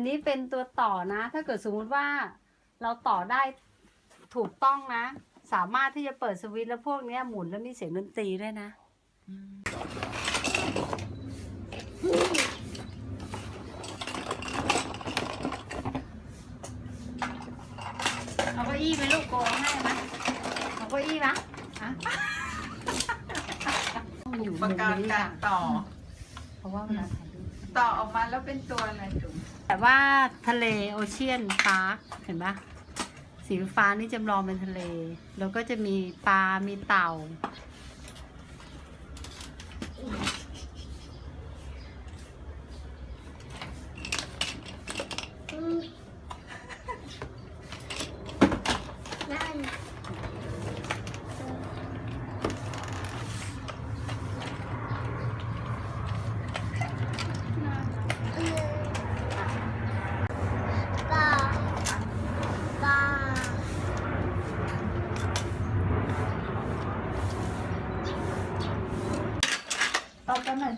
อันนี้เป็นตัวต่อนะ ถ้าเกิดสมมุติว่าเราต่อได้ถูกต้องนะ สามารถที่จะเปิดสวิตช์แล้วพวกเนี้ยหมุนแล้วมีเสียงดนตรีด้วยนะ เอาเก้าอี้ไหมลูกโกงให้ไหมเอาเก้าอี้ไหมอะต้องอยู่ประการมุมนี้การค่ะต่อ เพราะว่าเวลาถ่ายรูป ต่อออกมาแล้วเป็นตัวอะไรจุ๋ม แต่ว่าทะเลโอเชียนพาร์คเห็นปะสีฟ้านี่จำลองเป็นทะเล แล้วก็จะมีปลา มีเต่า ต่อกันหน่อย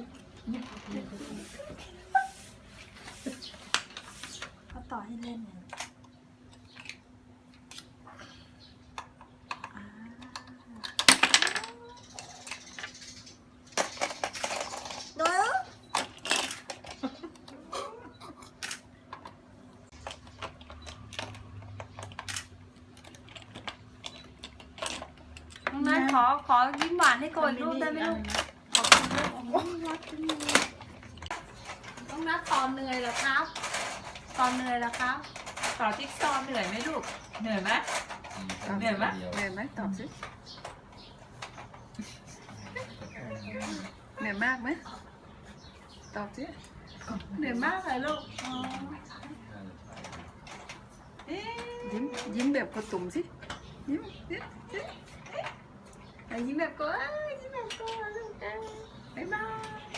เขาต่อให้เล่นหน่อยหนูน้องนัทขอขอยิ้มหวานให้โกยรูปได้ไหมลูก ขอบคุณลูกน้องนัทตอนเหนื่อยเหรอครับ ตอนเหนื่อยเหรอครับ ต่อจิ๊กซอว์เหนื่อยไหมลูก เหนื่อยไหม เหนื่อยไหม เหนื่อยไหมตอบสิเหนื่อยมากไหมตอบสิเหนื่อยมากเลยลูกอ๋อเอ๊ะยิ้มยิ้มแบบกระตุ่มสิยิ้มยิ้มยิ้มไหนยิ้มแบบก็ยิ้มแบบก็ 拜拜。